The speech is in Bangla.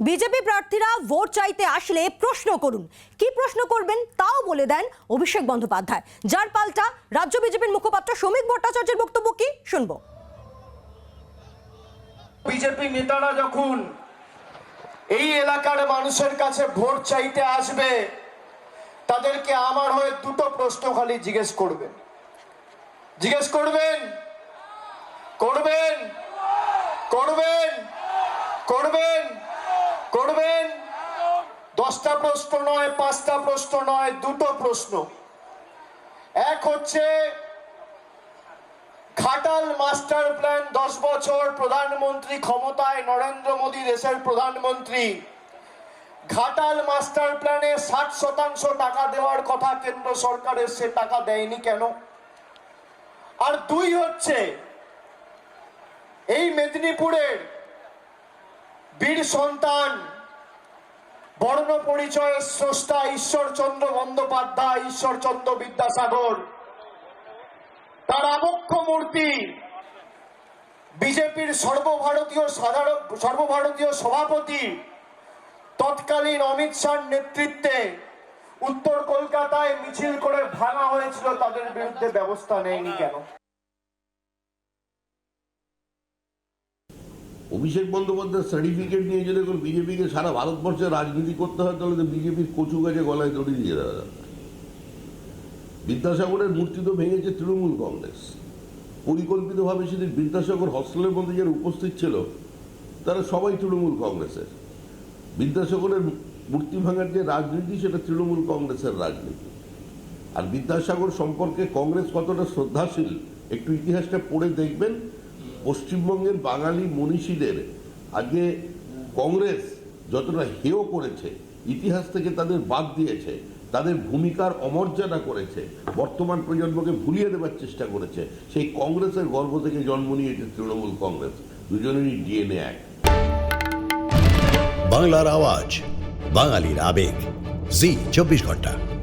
বিজেপি প্রার্থীরা ভোট চাইতে আসলে প্রশ্ন করুন। কি প্রশ্ন করবেন তাও বলে দেন অভিষেক বন্দ্যোপাধ্যায়। যার পাল্টা রাজ্য বিজেপির মুখপাত্র শ্রমিক ভট্টাচার্যের বক্তব্য কি? শুনব। বিজেপি নেতারা যখন এই এলাকার মানুষের কাছে ভোট চাইতে আসবে, তাদেরকে আমার হয়ে দুটো প্রশ্ন খালি জিজ্ঞেস করবেন। জিজ্ঞেস করবেন? করবেন? করবেন? করবেন? করবেন? দশটা প্রশ্ন নয়, পাঁচটা প্রশ্ন নয়, দুটো প্রশ্ন। এক হচ্ছে, ঘাটাল মাস্টার প্ল্যান দশ বছর প্রধানমন্ত্রী ক্ষমতায় নরেন্দ্র মোদী দেশের প্রধানমন্ত্রী। ঘাটাল মাস্টার প্ল্যানে ষাট শতাংশ টাকা দেওয়ার কথা কেন্দ্র সরকারের সে টাকা দেয়নি কেন? আর দুই হচ্ছে, এই মেদিনীপুরের বীর সন্তান, বর্ণ পরিচয়ের স্রষ্টা ঈশ্বরচন্দ্র বন্দ্যোপাধ্যায়, ঈশ্বরচন্দ্র বিদ্যাসাগর। তার আবক্ষ মূর্তি বিজেপির সর্বভারতীয় সাধারণ, সর্বভারতীয় সভাপতি, তৎকালীন অমিত শাহর নেতৃত্বে উত্তর কলকাতায় মিছিল করে ভাঙা হয়েছিল, তাদের বিরুদ্ধে ব্যবস্থা নেয়নি কেন? অভিষেক বন্দ্যোপাধ্যায় সার্টিফিকেট নিয়ে যদি এখন বিজেপিকে সারা ভারতবর্ষে রাজনীতি করতে হয়, তাহলে তো বিজেপির কচু গাছে গলায় দড়ি দিয়ে দেওয়া যাবে বিদ্যাসাগরের মূর্তি তো ভেঙেছে তৃণমূল কংগ্রেস। পরিকল্পিতভাবে সেদিন বিদ্যাসাগর হস্টেলের মধ্যে যারা উপস্থিত ছিল, তারা সবাই তৃণমূল কংগ্রেসের। বিদ্যাসাগরের মূর্তি ভাঙার যে রাজনীতি, সেটা তৃণমূল কংগ্রেসের রাজনীতি। আর বিদ্যাসাগর সম্পর্কে কংগ্রেস কতটা শ্রদ্ধাশীল, একটু ইতিহাসটা পড়ে দেখবেন। পশ্চিমবঙ্গের বাঙালি মনীষীদের আগে কংগ্রেস যতটা হেয় করেছে, ইতিহাস থেকে তাদের বাদ দিয়েছে, তাদের ভূমিকার অমর্যাদা করেছে, বর্তমান প্রজন্মকে ভুলিয়ে দেবার চেষ্টা করেছে, সেই কংগ্রেসের গর্ভ থেকে জন্ম নিয়েছে তৃণমূল কংগ্রেস। দুজনেরই ডিএনএ এক। বাংলার আওয়াজ, বাঙালির আবেগ। জি, চব্বিশ ঘণ্টা।